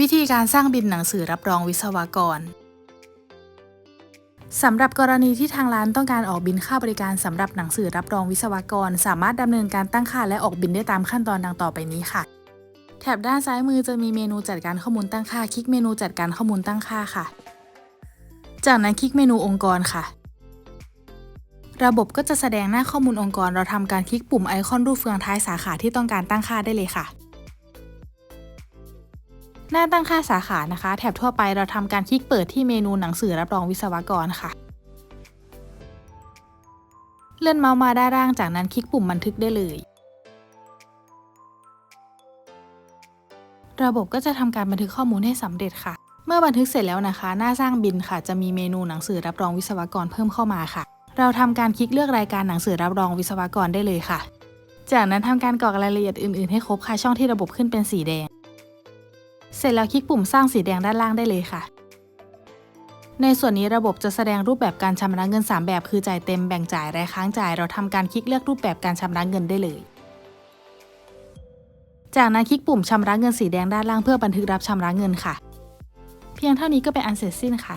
วิธีการสร้างบินหนังสือรับรองวิศวกรสำหรับกรณีที่ทางร้านต้องการออกบินค่าบริการสำหรับหนังสือรับรองวิศวกร สามารถดำเนินการตั้งค่าและออกบินได้ตามขั้นตอนดังต่อไปนี้ค่ะ แถบด้านซ้ายมือจะมีเมนูจัดการข้อมูลตั้งค่า คลิกเมนูจัดการข้อมูลตั้งค่าค่ะ จากนั้นคลิกเมนูองค์กรค่ะ ระบบก็จะแสดงหน้าข้อมูลองค์กร เราทำการคลิกปุ่มไอคอนรูปเฟืองท้ายสาขาที่ต้องการตั้งค่าได้เลยค่ะ หน้าตั้งค่าสาขานะคะ แถบทั่วไปเราทำการคลิกเปิดที่เมนูหนังสือรับรองวิศวกรค่ะ เลื่อนเมาส์มาด้านล่างจากนั้นคลิกปุ่มบันทึกได้เลย ระบบก็จะทำการบันทึกข้อมูลให้สำเร็จค่ะ เมื่อบันทึกเสร็จแล้วนะคะ หน้าสร้างบินค่ะ จะมีเมนูหนังสือรับรองวิศวกรเพิ่มเข้ามาค่ะ เราทำการคลิกเลือกรายการหนังสือรับรองวิศวกรได้เลยค่ะ จากนั้นทำการกรอกรายละเอียดอื่นๆให้ครบค่ะช่องที่ระบบขึ้นเป็นสีแดง เสร็จแล้วคลิกปุ่มสร้างสีแดงด้านล่างได้เลยค่ะ ในส่วนนี้ระบบจะแสดงรูปแบบการชำระเงิน 3 แบบ คือจ่ายเต็มแบ่งจ่ายและค้างจ่าย เราทำการคลิกเลือกรูปแบบการชำระเงินได้เลย จากนั้นคลิกปุ่มชำระเงินสีแดงด้านล่างเพื่อบันทึกรับชำระเงินค่ะ เพียงเท่านี้ก็เป็นอันเสร็จสิ้นค่ะ